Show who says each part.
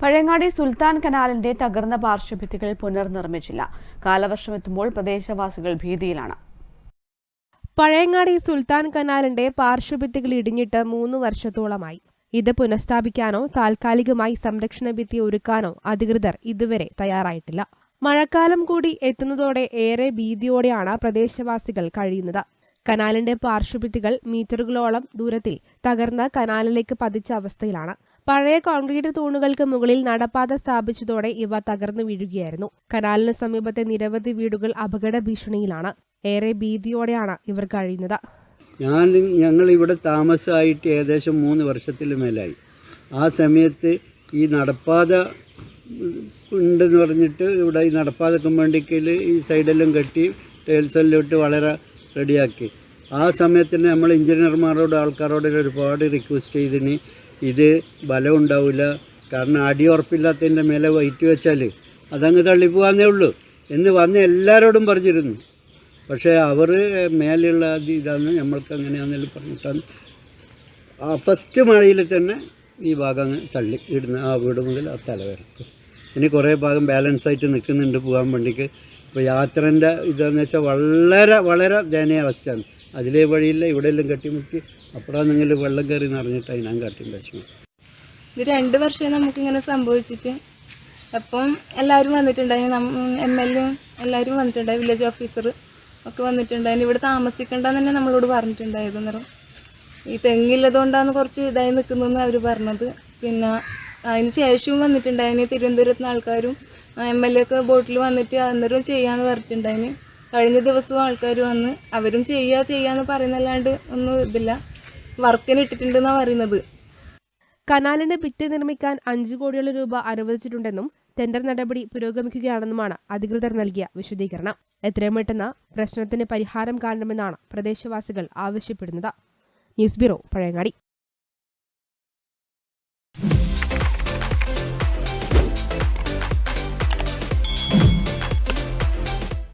Speaker 1: പഴയങ്ങാടി സുൽത്താൻ കനാലിന്റെ തകർന്ന പാർശ്വഭിത്തികൾ പുനർനിർമ്മിച്ചില്ല. കാലവർഷം എത്തുമ്പോൾ പ്രദേശവാസികൾ ഭീതിയിലാണ്.
Speaker 2: പഴയങ്ങാടി സുൽത്താൻ കനാലിന്റെ പാർശ്വഭിത്തികൾ ഇടിഞ്ഞിട്ട് മൂന്ന് വർഷത്തോളമായി. ഇത് പുനഃസ്ഥാപിക്കാനോ താൽക്കാലികമായി സംരക്ഷണ ഭിത്തി ഒരുക്കാനോ അധികൃതർ ഇതുവരെ തയ്യാറായിട്ടില്ല. മഴക്കാലം കൂടി എത്തുന്നതോടെ ഏറെ ഭീതിയോടെയാണ് പ്രദേശവാസികൾ കഴിയുന്നത്. കനാലിന്റെ പാർശ്വഭിത്തികൾ മീറ്ററുകളോളം ദൂരത്തിൽ തകർന്ന് കനാലിലേക്ക് പതിച്ച അവസ്ഥയിലാണ്. പഴയ കോൺക്രീറ്റ് തൂണുകൾക്ക് മുകളിൽ നടപ്പാത സ്ഥാപിച്ചതോടെ ഇവ തകർന്നു വീഴുകയായിരുന്നു. കനാലിന് സമീപത്തെ നിരവധി വീടുകൾ അപകട ഭീഷണിയിലാണ്. ഏറെ ഭീതിയോടെയാണ് ഇവർ കഴിയുന്നത്.
Speaker 3: ഞാൻ ഞങ്ങൾ ഇവിടെ താമസമായിട്ട് ഏകദേശം മൂന്ന് വർഷത്തിൽ മേലായി. ആ സമയത്ത് ഈ നടപ്പാത ഉണ്ടെന്ന് പറഞ്ഞിട്ട് ഇവിടെ ഈ നടപ്പാതക്കും വേണ്ടിക്കൽ ഈ സൈഡെല്ലാം കെട്ടി ടേൽസെല്ലോട്ട് വളരെ റെഡിയാക്കി. ആ സമയത്തിന് നമ്മൾ എഞ്ചിനീയർമാരോട് ആൾക്കാരോട് ഒരുപാട് റിക്വസ്റ്റ് ചെയ്തിന് ഇത് ബലം ഉണ്ടാവില്ല കാരണം അടിയുറപ്പില്ലാത്തതിന്റെ മേലെ വൈറ്റ് വെച്ചാൽ അതങ്ങ് തള്ളിപ്പോകാന്നേ ഉള്ളൂ. എന്ന് വന്ന് എല്ലാവരോടും പറഞ്ഞിരുന്നു. പക്ഷേ അവർ മേലെയുള്ള ഇത് ഇതാണ് നമ്മൾക്ക് അങ്ങനെയാണെന്നെല്ലാം പറഞ്ഞിട്ടാണ്. ആ ഫസ്റ്റ് മഴയിൽ തന്നെ ഈ ഭാഗം അങ്ങ് തള്ളി ഇടുന്ന ആ വീട് മുതൽ ആ തല വരെ. ഇനി കുറേ ഭാഗം ബാലൻസ് ആയിട്ട് നിൽക്കുന്നുണ്ട് പോകാൻ വേണ്ടിക്ക്. ഇപ്പോൾ യാത്രേന്റെ ഇതെന്ന് വെച്ചാൽ വളരെ വളരെ ദയനീയ അവസ്ഥയാണ്. അതിലേ വഴിയില്ല ഇവിടെയെല്ലാം കെട്ടിമുട്ടി നിങ്ങൾ വെള്ളം കയറി നിറഞ്ഞിട്ട് ഞാൻ കാട്ടിയും വിഷമം
Speaker 4: ഇത് രണ്ട് വർഷം നമുക്കിങ്ങനെ സംഭവിച്ചിട്ട്. അപ്പം എല്ലാവരും വന്നിട്ടുണ്ടായിരുന്നു എം എൽ എ എല്ലാവരും വന്നിട്ടുണ്ടായി വില്ലേജ് ഓഫീസർ ഒക്കെ വന്നിട്ടുണ്ടായിരുന്നു ഇവിടെ താമസിക്കണ്ടെന്ന് തന്നെ നമ്മളോട് പറഞ്ഞിട്ടുണ്ടായിരുന്നു ഈ തെങ്ങില്ലതുകൊണ്ടാണ് കുറച്ച് ഇതായി നിൽക്കുന്നതെന്ന് അവർ പറഞ്ഞത്. പിന്നെ അതിന് ശേഷവും വന്നിട്ടുണ്ടായിന് തിരുവനന്തപുരത്തുനിന്ന് ആൾക്കാരും എം എൽ എ ഒക്കെ ബോട്ടിൽ വന്നിട്ട് അന്നേരം ചെയ്യാന്ന് പറഞ്ഞിട്ടുണ്ടായിന്. കഴിഞ്ഞ ദിവസവും ആൾക്കാർ വന്ന് അവരും ചെയ്യുക ചെയ്യാന്ന് പറയുന്നല്ലാണ്ട് ഒന്നും ഇതില്ല. വർക്കിന് ഇട്ടിട്ടുണ്ടെന്നാണ് പറയുന്നത്.
Speaker 2: കനാലിന് ഭിത്തി നിർമ്മിക്കാൻ അഞ്ചു കോടിയോളം രൂപ അനുവദിച്ചിട്ടുണ്ടെന്നും ടെൻഡർ നടപടി പുരോഗമിക്കുകയാണെന്നുമാണ് അധികൃതർ നൽകിയ വിശദീകരണം. എത്രയും പെട്ടെന്ന് പ്രശ്നത്തിന് പരിഹാരം കാണണമെന്നാണ് പ്രദേശവാസികൾ ആവശ്യപ്പെടുന്നത്. News bureau Pazhayangadi.